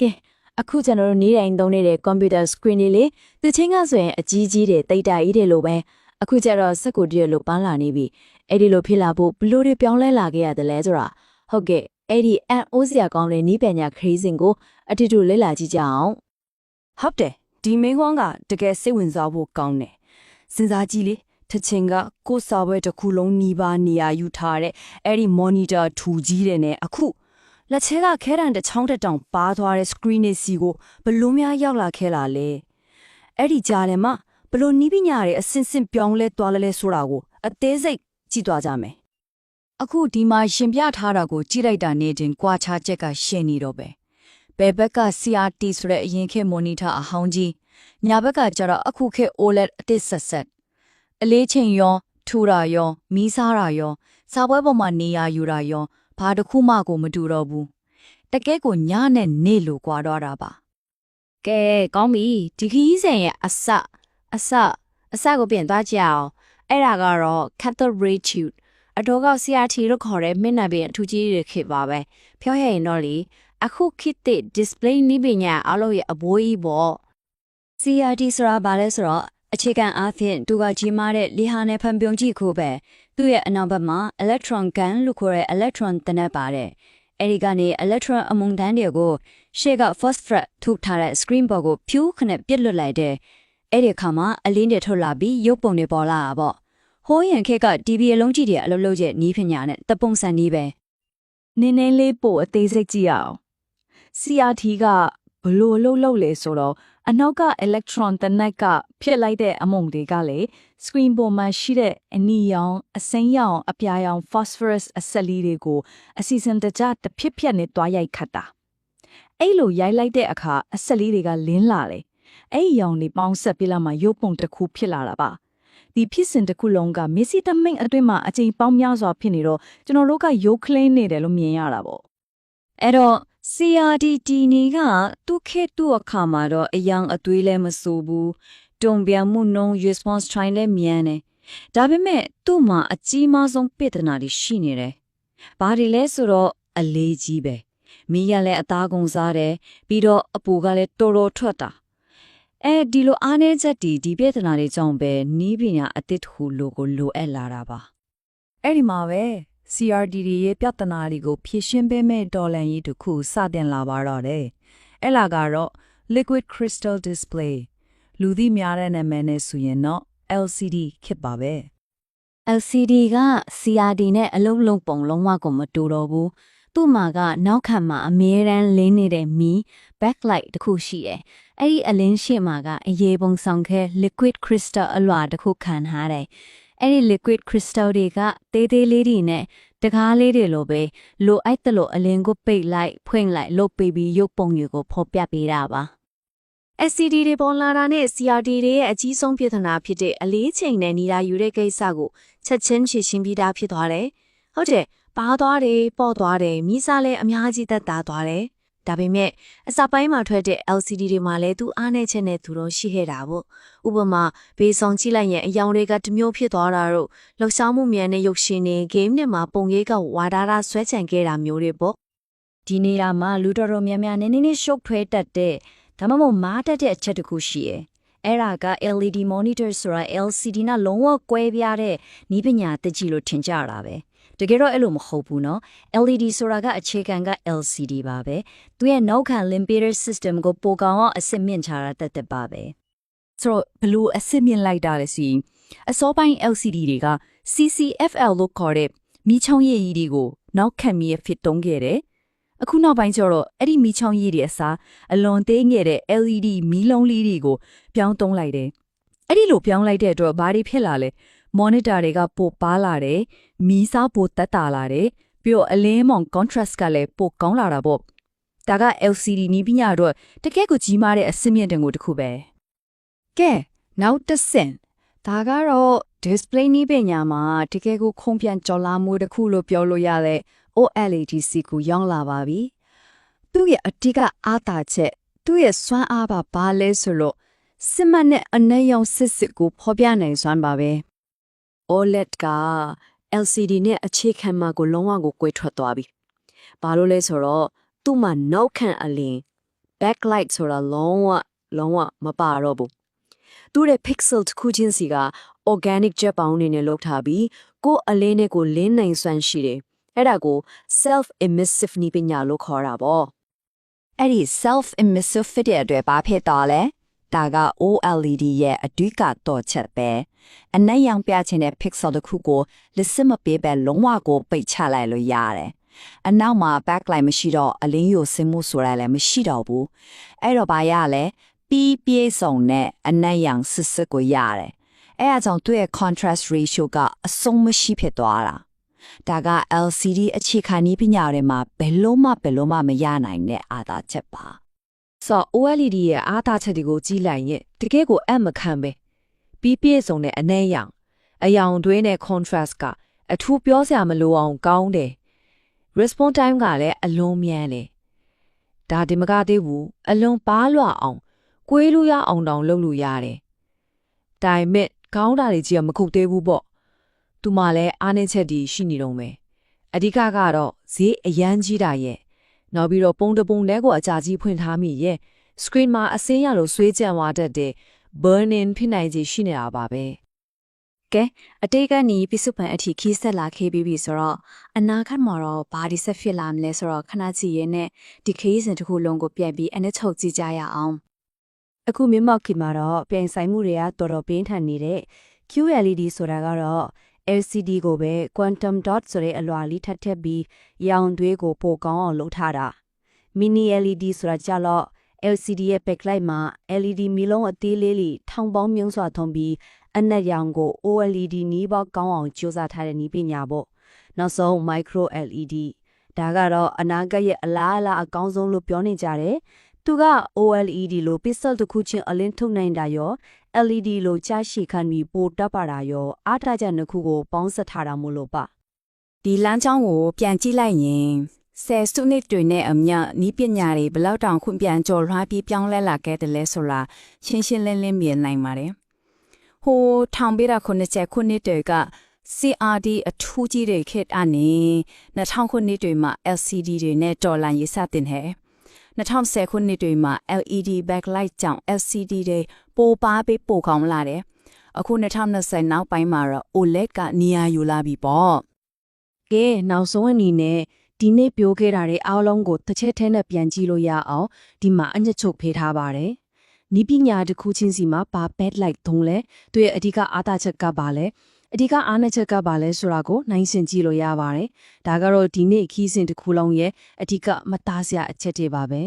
ကဲအခုကျွန်တော်တို့နေ့တိုင်းသုံးနေတဲ့ computer screen တွေလေသူချင်းကဆိုရင်အကြီးကြီးတွေတိတ်တာကြီးတွေလိုပဲအခုကျတော့စက်ကိုတည်းလို့ပန်းလာနေပြီအဲ့ဒီလိုဖြစ်လာဖို့ဘလို့တွေပြောင်းလဲလာခဲ့ရတယ်လဲဆိုတာဟုတ်ကဲ့အဲ့ဒီအန်အိုးစရာကောင်းတဲ့နီးပညာ crazy ကိုအတူတူလေ့လာကြည့်ကြအောင်ဟုတ်တယ်ဒီမင်းကွန်းကတကယ်စိတ်ဝင်စားဖို့ကောင်းတယ်စဉ်းစားကြည့်လေတစ်ချိန်ကကိုယ်စာပွဲတစ်ခုလုံးနီးပါးနေရာယူထားတဲ့အဲ့ဒီ monitor ထူကြီးတဲ့နဲ့အခု လက်ချဲကခဲတံတစ်ချောင်းတစ်တောင်ပါသွားတဲ့ screen နဲ့စီကိုဘလို့များရောက်လာခဲ့လာလဲအဲ့ဒီကြားထဲမှာဘလို့နီးပညာတွေအစင်စင်ပြောင်းလဲသွားလဲလဲဆိုတာကိုအသေးစိတ်ကြည့်သွားကြမယ်အခုဒီမှာရှင်ပြထားတာကိုကြည့်လိုက်တာနေတင်ကြွာချချက်ကရှင်းနေတော့ပဲဘယ်ဘက်က CRT ဆိုတဲ့အရင်ခေတ် monitor အဟောင်းကြီးညာဘက်ကကျတော့အခုခေတ် OLED အသစ်ဆက်ဆက်အလေးချိန်ရောထူတာရောမီးစားတာရောစာပွဲပေါ်မှာနေရာယူတာရော ဘာတစ်ခုမှကိုမတူတော့ဘူးတကယ်ကိုညနဲ့နေလို့ကွာတော့တာပါကဲကောင်းပြီဒီခီးစဉ်ရဲ့အစအစအစကိုပြင်သွားကြအောင်အဲ့ဒါကတော့ cathode ray tube အတော့က CRT လို့ခေါ်တဲ့မျက်နှာပြင်အထူးကြီးတွေခေပါပဲပြောရရင်တော့လေအခုခေတ်သစ် display နည်းပညာအလုပ်ရဲ့အဘိုးကြီးပေါ့ CRT ဆိုတာဘာလဲဆိုတော့ အခြေခံအားဖြင့်သူကကြီးမားတဲ့လေဟာနယ်ဖန်ပြုံကြည့်ခုပဲသူ့ရဲ့အနောက်ဘက်မှာ electron gun လို့ခေါ်တဲ့ electron တနက်ပါတယ်အဲဒီကနေ electron အမုန်တန်းတွေကိုရှေ့က phosphorus ထုတ်ထားတဲ့ screen ပေါ်ကိုဖြူခနဲ့ပြစ်လွတ်လိုက်တဲ့အဲ့ဒီအခါမှာအလင်းတွေထွက်လာပြီးရုပ်ပုံတွေပေါ်လာတာပေါ့ဟိုးရန်ခက်က TV အလုံးကြီးတွေအလုပ်လုပ်တဲ့နီးပညာနဲ့တပုံစံနီးပဲနင်းနေလေးပို့အသေးစိတ်ကြည့်ရအောင် CRT ကဘလို့လှုပ်လှုပ်လဲဆိုတော့ အနောက်က electron တနက်ကဖြစ်လိုက်တဲ့အမုံတွေကလေ screen ပေါ်မှာရှိတဲ့အနီရောင်အစိမ်းရောင်အပြာရောင် phosphorus အဆက်လေးတွေကိုအစီအစဉ်တကျတစ်ဖြစ်ဖြစ်နဲ့တွားရိုက်ခတ်တာအဲ့လိုရိုက်လိုက်တဲ့အခါအဆက်လေးတွေကလင်းလာတယ်အဲ့ဒီရောင်လေးပေါင်းဆက်ပြလာမှရုပ်ပုံတစ်ခုဖြစ်လာတာပါဒီဖြစ်စဉ်တစ်ခုလုံးကမစ္စည်းတမိန်အတွင်းမှာအချိန်ပေါင်းများစွာဖြစ်နေတော့ကျွန်တော်တို့ကရုပ်ကလင်းနေတယ်လို့မြင်ရတာပေါ့အဲ့တော့ CRDT နေကသူ့ခေတ်သူ့အခါမှာတော့အယောင်အသွေးလည်းမစိုးဘူးတုံပြန်မှုနှုံး response time လည်းမြန်တယ်ဒါပေမဲ့သူ့မှာအကြီးမားဆုံးပြဿနာတွေရှိနေတယ်ဘာတွေလဲဆိုတော့အလေးကြီးပဲမီးရလည်းအသားကုန်စားတယ်ပြီးတော့အပူကလည်းတော်တော်ထွက်တာအဲဒီလိုအားနည်းချက်ဒီဒီပြဿနာတွေကြောင့်ပဲနီးပညာအသစ်တစ်ခုလိုကိုလိုအပ်လာတာပါအဲ့ဒီမှာပဲ CRD တွေရဲ့ပြဿနာတွေကိုဖြေရှင်းပေးမဲ့ဒေါ်လန်ကြီးတစ်ခုစတင်လာပါတော့တယ်။အဲ့လာကတော့ liquid crystal display လူသိများတဲ့နာမည်နဲ့ဆိုရင်တော့ LCD ဖြစ်ပါပဲ LCD က CRD နဲ့အလုံးလုံးပုံလုံးဝကိုမတူတော့ဘူးသူ့မှာကနောက်ခံမှာအမြဲတမ်းလင်းနေတဲ့မီး backlight တစ်ခုရှိတယ်အဲ့ဒီအလင်းရှေ့မှာကအရေးပုံဆောင်ခဲ liquid crystal အလွှာတစ်ခုခံထားတယ် အဲ့ဒီ liquid crystal တွေကသေးသေးလေးတွေနဲ့တကားလေးတွေလိုပဲလိုအိုက်တလို့အလင်းကိုပိတ်လိုက်ဖွင့်လိုက်လုတ်ပေးပြီးရုပ်ပုံတွေကိုဖော်ပြပေးတာပါ SCD တွေပေါ်လာတာနဲ့ CRD တွေရဲ့အကြီးဆုံးပြဿနာဖြစ်တဲ့အလေးချိန်နဲ့နေရာယူတဲ့ကိစ္စကိုချက်ချင်းဖြေရှင်းပြီးသားဖြစ်သွားတယ်။ဟုတ်တယ်။ပါသွားတယ်၊ပေါ့သွားတယ်၊မိစားလည်းအများကြီးသက်သာသွားတယ်။ ဒါပေမဲ့အစပိုင်းမှာထွက်တဲ့ LCD တွေမှာလည်းသူအားနေချက်နဲ့သူတော့ရှိခဲ့တာပေါ့။ဥပမာဘေးဆောင်ကြည့်လိုက်ရင်အယောင်တွေကတစ်မျိုးဖြစ်သွားတာတို့လှောက်ရှားမှုမြန်တဲ့ရုပ်ရှင်တွေ game တွေမှာပုံရိပ်ကဝါဒာတာဆွဲချန်ခဲ့တာမျိုးတွေပေါ့ဒီနေရာမှာလူတော်တော်များများနည်းနည်းလေးရှုပ်ထွေးတတ်တဲ့ဒါမှမဟုတ်မားတတ်တဲ့အချက်တစ်ခုရှိရယ်အဲ့ဒါက LED monitor ဆိုတာ LCD နဲ့လုံးဝကွဲပြားတဲ့နည်းပညာတစ်ကြီးလို့ထင်ကြတာပဲ တကယ်တော့အဲ့လိုမဟုတ်ဘူးနော် LED ဆိုတာကအခြေခံက LCD ပါပဲသူရဲ့နောက်ခံ limiter system ကိုပိုကောင်အောင်အစစ်မြင့်ချတာတက်တက်ပါပဲဆိုတော့ဘလို့အစစ်မြင့်လိုက်တာလဲဆိုရင်အစောပိုင်း LCD တွေက CCFL လို့ခေါ်တဲ့မီးချောင်းရည်ကြီးတွေကိုနောက်ခံမီးရဲ့ဖြစ်တုံးခဲ့တယ်အခုနောက်ပိုင်းကျတော့အဲ့ဒီမီးချောင်းရည်တွေအစားအလွန်သေးငယ်တဲ့ LED မီးလုံးလေးတွေကိုပြောင်းသုံးလိုက်တယ်အဲ့ဒီလိုပြောင်းလိုက်တဲ့အတွက်ဘာတွေဖြစ်လာလဲ monitor တွေကပိုပါလာတယ်မီးစားပိုတက်တာလာတယ်ပြီးတော့အလင်းမောင် contrast ကလည်းပိုကောင်းလာတာပေါ့ဒါက LCD နီးပညာတော့တကယ့်ကိုကြီးမားတဲ့အစင်းမြင့်တင်ကိုတစ်ခုပဲကဲနောက်တစ်ဆင့်ဒါကတော့ display နည်းပညာမှာတကယ်ကိုခုံပြန်ကြော်လာမှုတစ်ခုလို့ပြောလို့ရတဲ့ OLED စီကိုရောက်လာပါပြီသူ့ရဲ့အဓိကအားသာချက်သူ့ရဲ့စွမ်းအားပါဘာလဲဆိုလို့စစ်မှတ်နဲ့အနက်ရောင်စစ်စစ်ကိုဖော်ပြနိုင်စွမ်းပါပဲ OLED က LCD နဲ့အခြေခံမှာကိုလုံးဝကိုကွဲထွက်သွားပြီ။ဘာလို့လဲဆိုတော့သူ့မှာနောက်ခံအလင်း backlight ဆိုတာလုံးဝလုံးဝမပါတော့ဘူးသူရဲ့ pixel တစ်ခုချင်းစီက organic ချက်ပေါင်းနေနဲ့လုပ်ထားပြီးကိုယ်အလေးနဲ့ကိုယ်လင်းနိုင်စွမ်းရှိတယ်အဲ့ဒါကို self emissive နည်းပညာလို့ခေါ်တာပေါ့အဲ့ဒီ self emissive ဖြစ်တဲ့အတွက်ဘာဖြစ်တော့လဲ ဒါက OLED ရဲ့အဓိကတော့ချက်ပဲအနက်ရောင်ပြချင်တဲ့ pixel တစ်ခုကိုလက်စမပေးပဲလုံးဝကိုပိတ်ချလိုက်လို့ရတယ်အနောက်မှာ backlight မရှိတော့အလင်းရိုစင်မှုဆိုတာလည်းမရှိတော့ဘူးအဲ့တော့ဘာရလဲပြီးပြေးစုံနဲ့အနက်ရောင်စစ်စစ်ကိုရတယ်အဲ့အကြောင့်သူ့ရဲ့ contrast ratio ကအဆုံးမရှိဖြစ်သွားတာဒါက LCD အခြေခံနည်းပညာတွေမှာဘယ်လုံးမှဘယ်လုံးမှမရနိုင်တဲ့အာသာချက်ပါ ဆိုတော့ OLED ရဲ့အားသာချက်တွေကိုကြီးလိုက်ရင်တကယ်ကိုအမခံပဲပြီးပြည့်စုံတဲ့အနှဲရောင်အယောင်တွင်းနဲ့ contrast ကအထူးပြောစရာမလိုအောင်ကောင်းတယ် response time ကလည်းအလွန်မြန်တယ်ဒါဒီမကသေးဘူးအလွန်ပါလွအောင်ကွေးလို့ရအောင်တောင်လုပ်လို့ရတယ်တိုင်မက်ကောင်းတာတွေကြီးကမခုတ်သေးဘူးပေါ့သူမှလည်းအားနေချက်တွေရှိနေတော့မယ်အဓိကကတော့ဈေးအရန်ကြီးတာရဲ့ နောက်ပြီးတော့ပုံတပုံလဲကိုအကြာကြီးဖွင့်ထားမိရဲ့ screen မှာအစင်းရလို့ဆွေးကြံသွားတတ်တဲ့ burn-in ဖြစ်နိုင်ခြေရှိနေတာပါပဲကဲအတိတ်ကနေပြစ်စုပန်အထိခီးဆက်လာခဲ့ပြီးပြီဆိုတော့အနာခတ်မှာတော့ဘာဒီဆက်ဖြစ်လာမလဲဆိုတော့ခဏကြည့်ရဲနဲ့ဒီခီးစဉ်တစ်ခုလုံးကိုပြန်ပြီးအနစ်ချုပ်ကြည့်ကြရအောင်အခုမြမောက်ခင်မှာတော့ပြိုင်ဆိုင်မှုတွေကတော်တော်ပြင်းထန်နေတဲ့ QLED ဆိုတာကတော့ LCD ကိုပဲ quantum dot ဆိုတဲ့အလွှာလေးထပ်ထပ်ပြီးရောင်သွေးကိုပိုကောင်းအောင်လုပ်ထားတာ mini LED ဆိုတာကြတော့ LCD ရဲ့ backlight မှာ LED မီလုံးအသေးလေးလေးထောင်ပေါင်းမြုံစွာထုံးပြီးအနက်ရောင်ကို OLED နီးပေါက်ကောင်းအောင်ကြိုးစားထားတဲ့နည်းပညာပေါ့နောက်ဆုံး micro LED ဒါကတော့အနာဂတ်ရဲ့အလားအလာအကောင်းဆုံးလို့ပြောနေကြတယ် သူက OLED လို့ pixel တစ်ခုချင်းအလင်းထုတ်နိုင်တာရော LED လို့ကြားရှိခံပြီးပိုတက်ပါတာရောအားထားချက်နှစ်ခုကိုပေါင်းစပ်ထားတာမို့လို့ပါဒီလမ်းကြောင်းကိုပြန်ကြည့်လိုက်ရင်ဆယ်စုနှစ်တွေနဲ့အမျှနီးပညာတွေဘယ်လောက်တောင်ခွင့်ပြန်ကျော်လွှားပြီးပြောင်းလဲလာခဲ့တယ်လဲဆိုတာရှင်းရှင်းလင်းလင်းမြင်နိုင်ပါတယ်။ဟိုထောင်ပေးတာခုနှစ်ချက်ခုနှစ်တွေက CRD အထူးကြီးတွေခေတ်အနေ2000ခုနှစ်တွေမှာ LCD တွေနဲ့တော်လန်ရေးစတင်ဟဲ့ 2010ခုနှစ်တွေမှာ LED backlight ကြောင့် LCD တွေပိုပါပေးပိုကောင်းလာတယ်။အခု2020နောက်ပိုင်းမှာတော့ OLED ကနေရာယူလာပြီပေါ့ကဲနောက်ဆုံးအနေနဲ့ဒီနေ့ပြောခဲ့တာတွေအားလုံးကိုတစ်ချက်ထဲနဲ့ပြန်ကြည့်လို့ရအောင်ဒီမှာအညစ်ချုပ်ဖေးထားပါတယ်နီးပညာတစ်ခုချင်းစီမှာဘာ backlight သုံးလဲသူရဲ့အဓိကအားသာချက်ကပါလဲ အဓိကအားနည်းချက်ကပါလဲဆိုတာကိုနိုင်စင်ကြည့်လို့ရပါတယ်ဒါကတော့ဒီနေ့ခီးစဉ်တစ်ခုလုံးရဲ့အဓိကမသားစရာအချက်တွေပါပဲ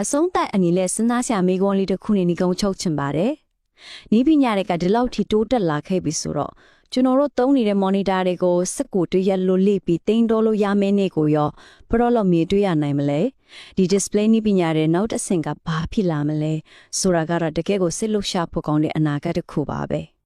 အဆုံးသက်အနေနဲ့စဉ်းစားစရာမိကွန်းလေးတစ်ခုနေနေကုန်းချုပ်ချင်ပါတယ်။နီးပညာတွေကဒီလောက်ထိတိုးတက်လာခဲ့ပြီဆိုတော့ကျွန်တော်တို့သုံးနေတဲ့ monitor တွေကိုစက်ကိုတရက်လို့လိပြီးတင်တော်လို့ရမယ့်နေကိုရောဘရော့လို့မြေတွေ့ရနိုင်မလဲဒီ display နီးပညာတွေနောက်တစ်ဆင့်ကဘာဖြစ်လာမလဲဆိုတာကတော့တကယ်ကိုစစ်လို့ရှာဖို့ကောင်းတဲ့အနာဂတ်တစ်ခုပါပဲ။